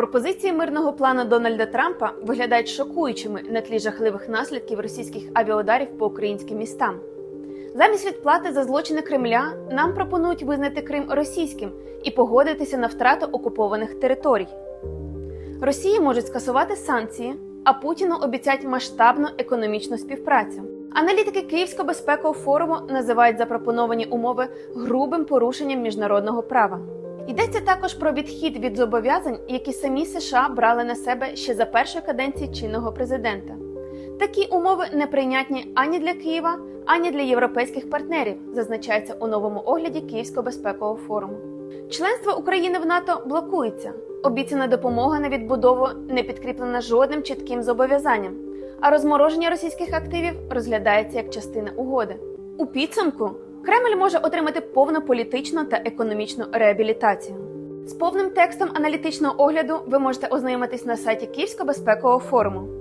Пропозиції мирного плану Дональда Трампа виглядають шокуючими на тлі жахливих наслідків російських авіаударів по українським містам. Замість відплати за злочини Кремля нам пропонують визнати Крим російським і погодитися на втрату окупованих територій. Росії можуть скасувати санкції, а Путіну обіцяють масштабну економічну співпрацю. Аналітики Київського безпекового форуму називають запропоновані умови грубим порушенням міжнародного права. Йдеться також про відхід від зобов'язань, які самі США брали на себе ще за першої каденції чинного президента. Такі умови неприйнятні ані для Києва, ані для європейських партнерів, зазначається у новому огляді Київського безпекового форуму. Членство України в НАТО блокується. Обіцяна допомога на відбудову не підкріплена жодним чітким зобов'язанням, а розмороження російських активів розглядається як частина угоди. У підсумку Кремль може отримати повну політичну та економічну реабілітацію. З повним текстом аналітичного огляду ви можете ознайомитись на сайті Київського безпекового форуму.